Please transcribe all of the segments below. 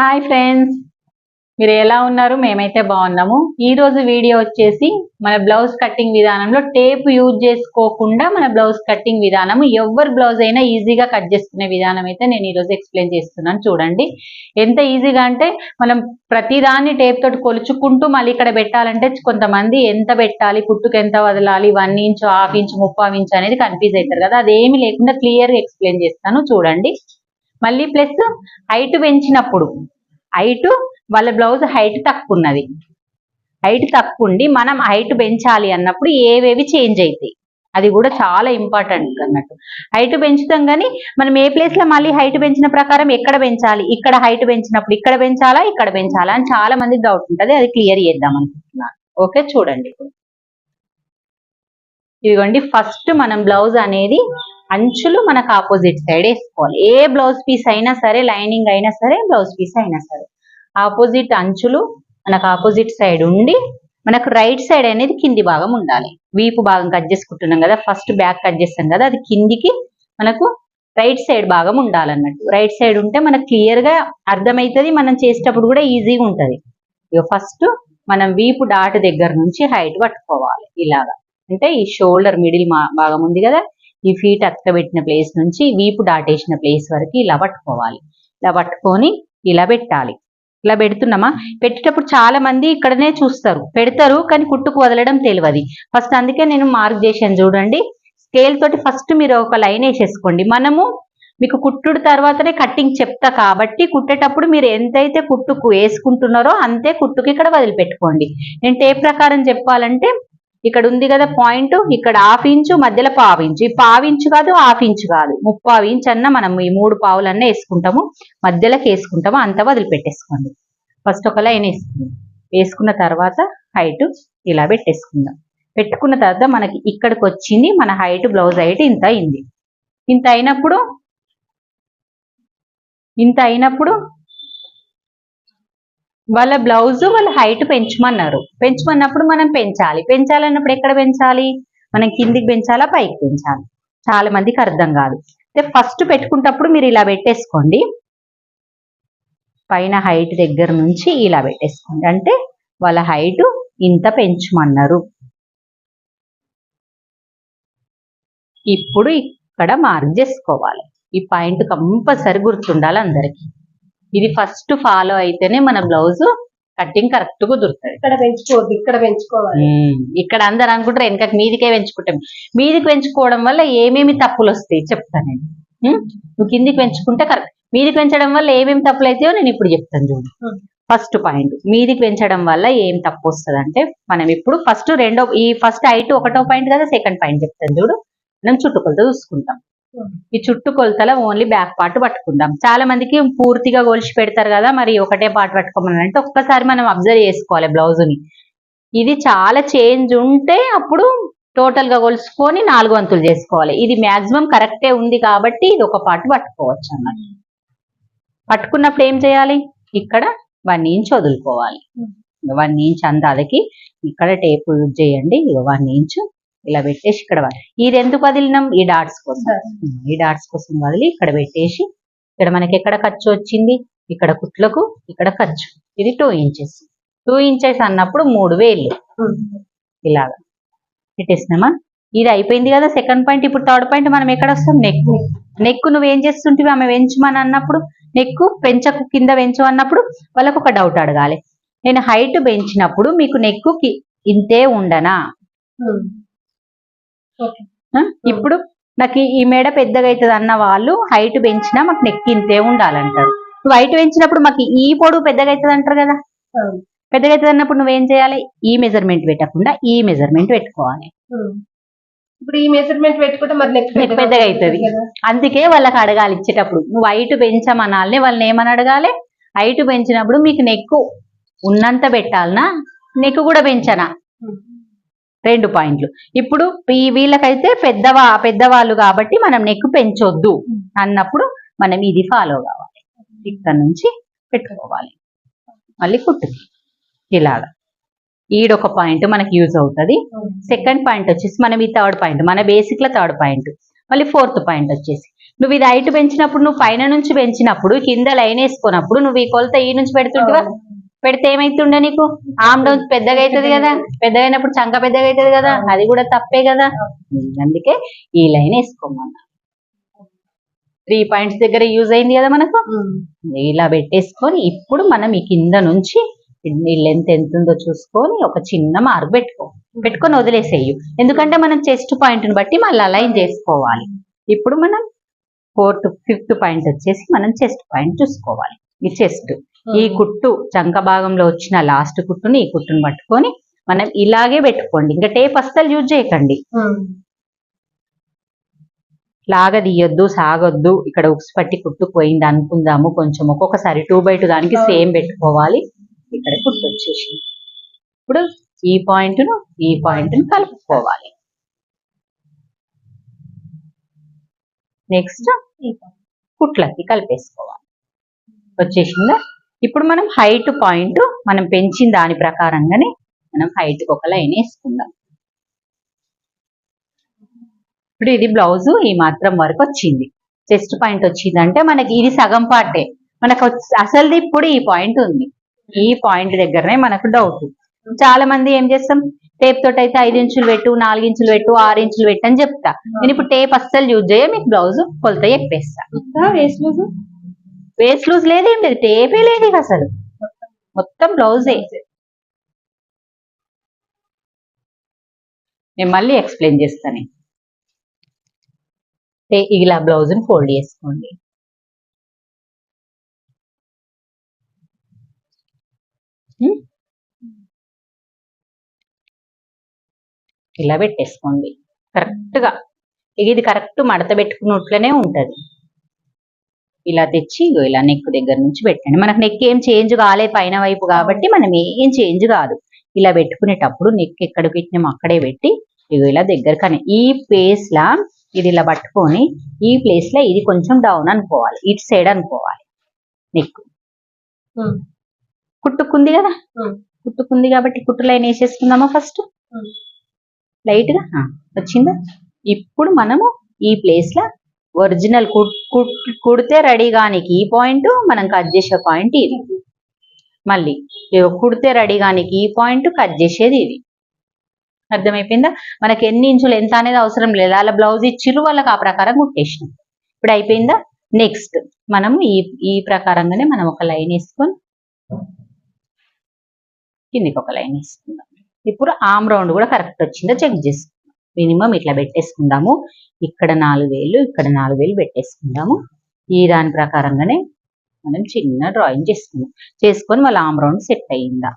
Hi friends. మీరు ఎలా ఉన్నారు? మేమైతే బాగున్నాము. ఈ రోజు వీడియో వచ్చేసి మన బ్లౌజ్ కటింగ్ విధానంలో టేప్ యూజ్ చేసుకోకుండా మన బ్లౌజ్ కటింగ్ విధానం ఎవరి బ్లౌజ్ అయినా ఈజీగా కట్ చేసుకునే విధానం అయితే నేను ఈ రోజు ఎక్స్ప్లెయిన్ చేస్తున్నాను. చూడండి. ఎంత ఈజీగా అంటే మనం ప్రతిదాన్ని టేప్ తోటి కొలుచుకుంటూ మళ్ళీ ఇక్కడ పెట్టాలంటే కొంతమంది ఎంత పెట్టాలి పుట్టుకు ఎంత వదలాలి వన్ ఇంచ్ హాఫ్ ఇంచ్ ముప్పావ్ ఇంచ్ అనేది కన్ఫ్యూజ్ అవుతారు కదా. అదేమి లేకుండా క్లియర్గా ఎక్స్ప్లెయిన్ చేస్తాను. చూడండి. మళ్ళీ ప్లస్ హైట్ పెంచినప్పుడు హైట్ వాళ్ళ బ్లౌజ్ హైట్ తక్కువ ఉన్నది హైట్ తక్కువ ఉండి మనం హైట్ పెంచాలి అన్నప్పుడు ఏవేవి చేంజ్ అవుతాయి అది కూడా చాలా ఇంపార్టెంట్ అన్నట్టు. హైట్ పెంచుతాం కానీ మనం ఏ ప్లేస్లో మళ్ళీ హైట్ పెంచిన ప్రకారం ఎక్కడ పెంచాలి? ఇక్కడ హైట్ పెంచినప్పుడు ఇక్కడ పెంచాలా? ఇక్కడ పెంచాలా? అని చాలా మందికి డౌట్ ఉంటుంది. అది క్లియర్ చేద్దాం అనుకుంటున్నాను. ఓకే చూడండి ఇప్పుడు. ఇదిగోండి ఫస్ట్ మనం బ్లౌజ్ అనేది అంచులు మనకు ఆపోజిట్ సైడ్ వేసుకోవాలి. ఏ బ్లౌజ్ పీస్ అయినా సరే లైనింగ్ అయినా సరే బ్లౌజ్ పీస్ అయినా సరే. ఆపోజిట్ అంచులు మనకు ఆపోజిట్ సైడ్ ఉండి మనకు రైట్ సైడ్ అనేది కింది భాగం ఉండాలి. వీపు భాగం కట్ చేసుకుంటున్నాం కదా ఫస్ట్ బ్యాక్ కట్ చేస్తాం కదా అది కిందికి మనకు రైట్ సైడ్ భాగం ఉండాలన్నట్టు. రైట్ సైడ్ ఉంటే మనకు క్లియర్గా అర్థమవుతుంది మనం చేసేటప్పుడు కూడా ఈజీగా ఉంటుంది. ఇక ఫస్ట్ మనం వీపు డాట్ దగ్గర నుంచి హైట్ పట్టుకోవాలి ఇలాగా. అంటే ఈ షోల్డర్ మిడిల్ భాగం ఉంది కదా? ఈ ఫీట్ అక్కబెట్టిన ప్లేస్ నుంచి వీపు దాటేసిన ప్లేస్ వరకు ఇలా పట్టుకోవాలి. ఇలా పట్టుకొని ఇలా పెట్టాలి. ఇలా పెడుతున్నామా? పెట్టేటప్పుడు చాలా మంది ఇక్కడనే చూస్తారు. పెడతారు కానీ కుట్టుకు వదలడం తెలియదు. ఫస్ట్ అందుకే నేను మార్క్ చేశాను చూడండి. స్కేల్ తోటి ఫస్ట్ మీరు ఒక లైన్ వేసేసుకోండి. మనము మీకు కుట్టుడు తర్వాతనే కట్టింగ్ చెప్తా కాబట్టి కుట్టేటప్పుడు మీరు ఎంతైతే కుట్టుకు వేసుకుంటున్నారో అంతే కుట్టుకు ఇక్కడ వదిలిపెట్టుకోండి. నేను టేప్ ప్రకారం చెప్పాలంటే ఇక్కడ ఉంది కదా పాయింట్ ఇక్కడ హాఫ్ ఇంచు మధ్యలో పావు ఇంచు. ఈ పావు ఇంచు కాదు హాఫ్ ఇంచు కాదు. ముప్పావు ఇంచు అన్న మనం ఈ మూడు పావులన్నా వేసుకుంటాము. మధ్యలోకి వేసుకుంటాము. అంత వదిలిపెట్టేసుకోండి. ఫస్ట్ ఒక లైన్ వేసుకుందాం వేసుకున్న తర్వాత హైట్ ఇలా పెట్టేసుకుందాం. పెట్టుకున్న తర్వాత మనకి ఇక్కడికి వచ్చింది మన హైట్ బ్లౌజ్ హైట్ ఇంత అయింది. ఇంత అయినప్పుడు ఇంత అయినప్పుడు వాళ్ళ బ్లౌజ్ వాళ్ళ హైట్ పెంచమన్నారు. పెంచమన్నప్పుడు మనం పెంచాలి. పెంచాలన్నప్పుడు ఎక్కడ పెంచాలి? మనం కిందికి పెంచాలా? పైకి పెంచాలి. చాలా మందికి అర్థం కాదు. అయితే ఫస్ట్ పెట్టుకుంటప్పుడు మీరు ఇలా పెట్టేసుకోండి. పైన హైట్ దగ్గర నుంచి ఇలా పెట్టేసుకోండి. అంటే వాళ్ళ హైట్ ఇంత పెంచమన్నారు. ఇప్పుడు ఇక్కడ మార్క్ చేసుకోవాలి. ఈ పాయింట్ కంపల్సరీ గుర్తుండాలి అందరికీ. ఇది ఫస్ట్ ఫాలో అయితేనే మన బ్లౌజ్ కటింగ్ కరెక్ట్ కుదురుతుంది. ఇక్కడ పెంచుకోవద్దు ఇక్కడ పెంచుకోవాలి. ఇక్కడ అందరు అనుకుంటారు వెనక మీదికే పెంచుకుంటాం. మీదికి పెంచుకోవడం వల్ల ఏమేమి తప్పులు వస్తాయి చెప్తాను నేను. నువ్వు కిందికి పెంచుకుంటే కరెక్ట్. మీదికి పెంచడం వల్ల ఏమేమి తప్పులు అవుతాయో నేను ఇప్పుడు చెప్తాను చూడు. ఫస్ట్ పాయింట్ మీదికి పెంచడం వల్ల ఏం తప్పు వస్తుంది అంటే మనం ఇప్పుడు ఫస్ట్ రెండో ఈ ఫస్ట్ హైట్ ఒకటో పాయింట్ కదా సెకండ్ పాయింట్ చెప్తాను చూడు. మనం చుట్టుకొలత చూసుకుంటాం. ఈ చుట్టు కొలతల ఓన్లీ బ్యాక్ పార్ట్ పట్టుకుందాం. చాలా మందికి పూర్తిగా కొలిచి పెడతారు కదా మరి ఒకటే పార్ట్ పట్టుకోమని అంటే ఒక్కసారి మనం అబ్జర్వ్ చేసుకోవాలి బ్లౌజ్ని. ఇది చాలా చేంజ్ ఉంటే అప్పుడు టోటల్గా కొలుసుకొని నాలుగు వంతులు చేసుకోవాలి. ఇది మాక్సిమం కరెక్టే ఉంది కాబట్టి ఇది ఒక పార్ట్ పట్టుకోవచ్చు అన్నమాట. పట్టుకున్నప్పుడు ఏం చేయాలి? ఇక్కడ వన్ ఇంచ్ వదులుకోవాలి. వన్ ఇంచ్ అందాదకి ఇక్కడ టేప్ యూజ్ చేయండి. వన్ ఇంచ్ ఇలా పెట్టేసి ఇక్కడ ఇది ఎందుకు వదిలినాం? ఈ డాట్స్ కోసం. ఈ డాట్స్ కోసం వదిలి ఇక్కడ పెట్టేసి ఇక్కడ మనకి ఎక్కడ ఖర్చు వచ్చింది? ఇక్కడ కుట్లకు ఇక్కడ ఖర్చు. ఇది టూ ఇంచెస్ టూ ఇంచెస్ అన్నప్పుడు మూడు వేలు. ఇలాగా. పెట్టేసినామా? ఇది అయిపోయింది కదా సెకండ్ పాయింట్ ఇప్పుడు థర్డ్ పాయింట్ మనం ఎక్కడ వస్తాం? నెక్ నెక్ నువ్వేం చేస్తుంటివి? ఆమె పెంచమని అన్నప్పుడు నెక్ పెంచకు కింద పెంచు అన్నప్పుడు వాళ్ళకు ఒక డౌట్ అడగాలి. నేను హైట్ పెంచినప్పుడు మీకు నెక్ ఇంతే ఉండనా? ఆ? ఇప్పుడు నాకు ఈ మెడ పెద్దగా అవుతుంది అన్న వాళ్ళు హైట్ పెంచినా మాకు నెక్ ఇంతే ఉండాలంటారు. నువ్వు హైట్ పెంచినప్పుడు మాకు ఈ పొడుగు పెద్దగా అవుతుంది అంటారు కదా. పెద్దగా అవుతుంది అన్నప్పుడు నువ్వేం చేయాలి? ఈ మెజర్మెంట్ పెట్టకుండా ఈ మెజర్మెంట్ పెట్టుకోవాలి. ఇప్పుడు ఈ మెజర్మెంట్ పెట్టుకుంటే మరి నెక్ పెద్దగా అవుతుంది అందుకే వాళ్ళకి అడగాలి ఇచ్చేటప్పుడు. నువ్వు హైట్ పెంచమనాలని వాళ్ళని ఏమని అడగాలి? హైట్ పెంచినప్పుడు మీకు నెక్ ఉన్నంత పెట్టాలనా? నెక్ కూడా పెంచనా? రెండు పాయింట్లు. ఇప్పుడు ఈ వీళ్ళకైతే పెద్దవా పెద్దవాళ్ళు కాబట్టి మనం నెక్ పెంచొద్దు అన్నప్పుడు మనం ఇది ఫాలో కావాలి. ఇక్కడ నుంచి పెట్టుకోవాలి. మళ్ళీ కుట్టుకి ఇలాగా. ఈడొక పాయింట్ మనకి యూజ్ అవుతుంది. సెకండ్ పాయింట్ వచ్చేసి మనం ఈ థర్డ్ పాయింట్ మన బేసిక్లో థర్డ్ పాయింట్ మళ్ళీ ఫోర్త్ పాయింట్ వచ్చేసి. నువ్వు ఇది హైట్ పెంచినప్పుడు నువ్వు పైన నుంచి పెంచినప్పుడు కింద లైన్ వేసుకున్నప్పుడు నువ్వు ఈ కొలత ఈ నుంచి పెడుతుంటివా? పెడితే ఏమైతుండే నీకు? ఆమ్ డౌన్ పెద్దగా అవుతుంది కదా. పెద్దగా అయినప్పుడు చంక పెద్దగా అవుతుంది కదా. అది కూడా తప్పే కదా. అందుకే ఈ లైన్ వేసుకోమన్నా. త్రీ పాయింట్స్ దగ్గర యూజ్ అయింది కదా మనకు? ఇలా పెట్టేసుకొని ఇప్పుడు మనం ఈ కింద నుంచి ఈ లెంత్ ఎంత ఉందో చూసుకొని ఒక చిన్న మార్క్ పెట్టుకో. పెట్టుకొని వదిలేసేయు. ఎందుకంటే మనం చెస్ట్ పాయింట్ని బట్టి మళ్ళీ అలైన్ చేసుకోవాలి. ఇప్పుడు మనం ఫోర్త్ ఫిఫ్త్ పాయింట్ వచ్చేసి మనం చెస్ట్ పాయింట్ చూసుకోవాలి. ఈ చెస్ట్. ఈ కుట్టు చంక భాగంలో వచ్చిన లాస్ట్ కుట్టుని ఈ కుట్టుని పట్టుకొని మనం ఇలాగే పెట్టుకోండి. ఇంకా టేప్ అస్సలు యూజ్ చేయకండి. లాగా తీయొద్దు సాగొద్దు. ఇక్కడ ఉక్స్ పట్టి కుట్టుకుపోయింది అనుకుందాము. కొంచెం ఒక్కొక్కసారి టూ బై టూ దానికి సేమ్ పెట్టుకోవాలి. ఇక్కడ కుట్టు వచ్చేసి ఇప్పుడు ఈ పాయింట్ను ఈ పాయింట్ను కలుపుకోవాలి. నెక్స్ట్ కుట్లకి కలిపేసుకోవాలి. వచ్చేసిందా? ఇప్పుడు మనం హైట్ పాయింట్ మనం పెంచిన దాని ప్రకారంగానే మనం హైట్ ఒక లైన్ వేసుకుందాం. ఇప్పుడు ఇది బ్లౌజ్ ఈ మాత్రం వరకు వచ్చింది. చెస్ట్ పాయింట్ వచ్చిందంటే మనకి ఇది సగం పార్టే. మనకు అసలు అసలుది ఇప్పుడు ఈ పాయింట్ ఉంది. ఈ పాయింట్ దగ్గరనే మనకు డౌట్ చాలా మంది ఏం చేస్తాం? టేప్ తోటి అయితే ఐదు ఇంచులు పెట్టు నాలుగు ఇంచులు పెట్టు ఆరు ఇంచులు పెట్టు అని చెప్తా. నేను ఇప్పుడు టేప్ అస్సలు యూజ్ చేయ మీకు బ్లౌజ్ కొలత చెప్పేస్తా. వేస్ట్ లూజ్ లేదేం లేదు టేపే లేదు అసలు. మొత్తం బ్లౌజే. నేను మళ్ళీ ఎక్స్ప్లెయిన్ చేస్తాను. ఇలా బ్లౌజ్ని ఫోల్డ్ చేసుకోండి? ఇలా పెట్టేసుకోండి. కరెక్ట్గా ఇక ఇది కరెక్ట్ మడత పెట్టుకున్నట్లనే ఉంటది. ఇలా తెచ్చి ఇగో ఇలా నెక్ దగ్గర నుంచి పెట్టండి. మనకు నెక్ ఏం చేంజ్ కాలే పైన వైపు కాబట్టి మనం ఏం చేంజ్ కాదు. ఇలా పెట్టుకునేటప్పుడు నెక్ ఎక్కడ పెట్టినాం అక్కడే పెట్టి ఇగో ఇలా దగ్గర కానీ ఈ ప్లేస్ లా ఇది ఇలా పట్టుకొని ఈ ప్లేస్లో ఇది కొంచెం డౌన్ అనుకోవాలి. ఇటు సైడ్ అనుకోవాలి నెక్ కుట్టుకుంది కదా. కుట్టుకుంది కాబట్టి కుట్టు లైన్ వేసేసుకుందామా ఫస్ట్. లైట్గా? వచ్చిందా? ఇప్పుడు మనము ఈ ప్లేస్లో ఒరిజినల్ కుడితే రెడీ కానికి ఈ పాయింట్ మనం కట్ చేసే పాయింట్ ఇది. మళ్ళీ ఇగో కుడితే రెడీ కానికి ఈ పాయింట్ కట్ చేసేది ఇది. అర్థమైపోయిందా? మనకి ఎన్ని ఇంచులు ఎంత అనేది అవసరం లేదు. అలా బ్లౌజ్ ఇచ్చిర్రు వాళ్ళకి ఆ ప్రకారం కుట్టేసినాం. ఇప్పుడు అయిపోయిందా? నెక్స్ట్ మనం ఈ ఈ ప్రకారంగానే మనం ఒక లైన్ వేసుకొని కిందికి ఒక లైన్ వేసుకుందాం. ఇప్పుడు ఆమ్ రౌండ్ కూడా కరెక్ట్ వచ్చిందో? చెక్ చేసుకుందాం మినిమం ఇట్లా పెట్టేసుకుందాము. ఇక్కడ నాలుగు వేలు ఇక్కడ నాలుగు వేలు పెట్టేసుకుందాము. ఈ దాని ప్రకారంగానే మనం చిన్న డ్రాయింగ్ చేసుకుందాం. చేసుకొని వాళ్ళ ఆమ్ రౌండ్ సెట్ అయ్యిందా.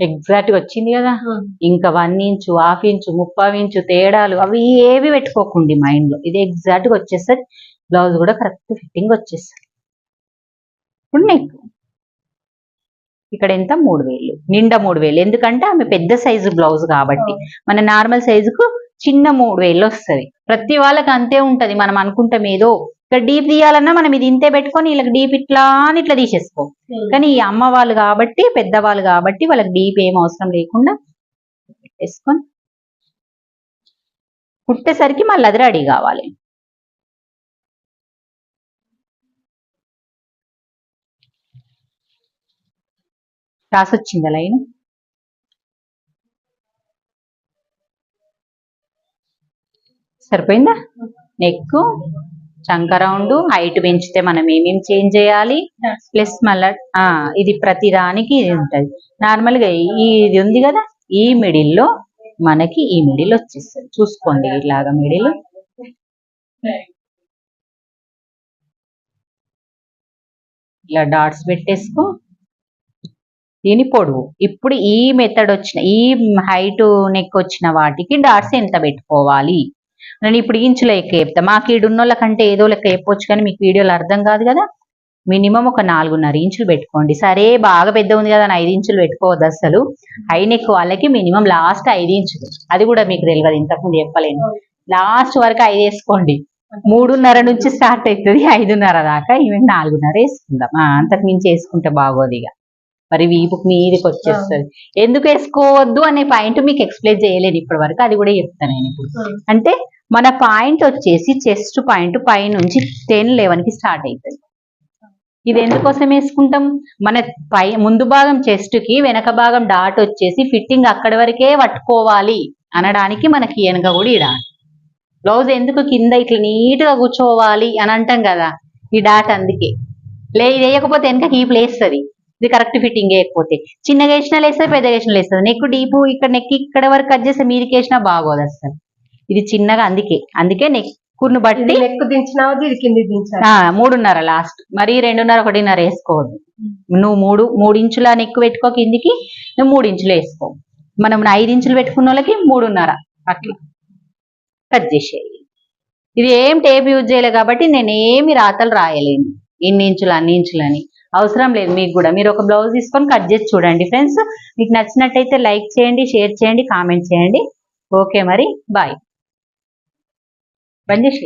ఎగ్జాక్ట్గా వచ్చింది కదా. ఇంకా వన్ ఇంచు హాఫ్ ఇంచు ముప్పావు ఇంచు తేడాలు అవి ఏవి పెట్టుకోకండి మైండ్లో. ఇది ఎగ్జాక్ట్గా వచ్చేసరి బ్లౌజ్ కూడా కరెక్ట్ ఫిట్టింగ్ వచ్చేస్తుంది. ఇప్పుడు నెక్ ఇక్కడ ఎంత? మూడు వేలు. నిండా మూడు వేలు. ఎందుకంటే ఆమె పెద్ద సైజు బ్లౌజ్ కాబట్టి. మన నార్మల్ సైజుకు చిన్న మూడు వేలు వస్తది. ప్రతి వాళ్ళకి అంతే ఉంటది. మనం అనుకుంటాం ఏదో ఇక్కడ డీప్ తీయాలన్నా మనం ఇది ఇంతే పెట్టుకొని వీళ్ళకి డీప్ ఇట్లా అని ఇట్లా తీసేసుకో. కానీ ఈ అమ్మ వాళ్ళు కాబట్టి పెద్దవాళ్ళు కాబట్టి వాళ్ళకి డీప్ ఏం అవసరం లేకుండా పెట్టేసుకొని కుట్టేసరికి మళ్ళీ అది రెడీ కావాలి. రాసొచ్చిందా లైన్? సరిపోయిందా? నెక్ చంక రౌండ్ హైట్ పెంచితే మనం ఏమేమి చేంజ్ చేయాలి? ప్లస్ మళ్ళా ఆ, ఇది ప్రతి దానికి ఇది ఉంటుంది. నార్మల్గా ఇది ఉంది కదా ఈ మిడిల్లో మనకి ఈ మిడిల్ వచ్చేస్తుంది. చూసుకోండి ఇలాగా మిడిల్. ఇలా డాట్స్ పెట్టేసుకో. దీని పొడవు ఇప్పుడు ఈ మెథడ్ వచ్చిన ఈ హైట్ నెక్ వచ్చిన వాటికి డాట్స్ ఎంత పెట్టుకోవాలి? నేను ఇప్పుడు ఇంచుల లెక్క చెప్తా. మాకు ఈడున్నోళ్ళ కంటే ఏదో లెక్క చెప్పొచ్చు కానీ మీకు వీడియోలో అర్థం కాదు కదా? మినిమం ఒక నాలుగున్నర ఇంచులు పెట్టుకోండి. సరే బాగా పెద్ద ఉంది కదా అని ఐదు ఇంచులు పెట్టుకోవద్దు అసలు హై నెక్ వాళ్ళకి మినిమం లాస్ట్ ఐదు ఇంచులు. అది కూడా మీకు తెలియదు ఇంతకుముందు చెప్పలేను. లాస్ట్ వరకు ఐదు వేసుకోండి. మూడున్నర నుంచి స్టార్ట్ అవుతుంది ఐదున్నర దాకా ఈవెన్ నాలుగున్నర వేసుకుందాం. అంతకు మించి వేసుకుంటే బాగోదు ఇక. మరి వీపుకు మీదకి వచ్చేస్తుంది. ఎందుకు వేసుకోవద్దు అనే పాయింట్ మీకు ఎక్స్ప్లెయిన్ చేయలేను ఇప్పటి వరకు అది కూడా చెప్తాను నేను ఇప్పుడు. అంటే మన పాయింట్ వచ్చేసి చెస్ట్ పాయింట్ పై నుంచి టెన్ లెవెన్కి స్టార్ట్ అవుతుంది ఇది ఎందుకోసం వేసుకుంటాం? మన పై ముందు భాగం చెస్ట్కి వెనక భాగం డాట్ వచ్చేసి ఫిట్టింగ్ అక్కడి వరకే పట్టుకోవాలి అనడానికి మనకి వెనక కూడా ఇడ బ్లౌజ్ ఎందుకు కింద ఇట్లా నీట్గా కూర్చోవాలి అని అంటాం కదా ఈ డాట్ అందుకే. లే ఇది వేయకపోతే వెనక ఈ వేస్తుంది ఇది కరెక్ట్ ఫిట్టింగ్ వేయకపోతే చిన్నగా వేసినా లేస్తుంది పెద్దగా వేసినా లేస్తుంది నెక్ డీపు ఇక్కడ నెక్ ఇక్కడ వరకు కట్ చేస్తే మీదకి వేసినా బాగోదు అసలు ఇది చిన్నగా అందుకే అందుకే నెక్కును ఇది బట్టి నెక్ దించినావు ఇది కింది మూడున్నర లాస్ట్ మరి రెండున్నర ఒకటిన్నర వేసుకోవద్దు. నువ్వు మూడు మూడు ఇంచుల నెక్కు పెట్టుకో కిందికి నువ్వు మూడు ఇంచులు వేసుకో. మనం ఐదు ఇంచులు పెట్టుకున్న వాళ్ళకి మూడున్నర. అట్లా కట్ చేసేయి. ఇది ఏం టేప్ యూజ్ చేయలేదు కాబట్టి నేను ఏమి రాతలు రాయలేను. ఇన్ని ఇంచులు అన్ని ఇంచులు అని. అవసరం లేదు మీకు కూడా. మీరు ఒక బ్లౌజ్ తీసుకొని కట్ చేసి చూడండి ఫ్రెండ్స్. మీకు నచ్చినట్టయితే లైక్ చేయండి షేర్ చేయండి కామెంట్ చేయండి. ఓకే మరి. బాయ్. బంద్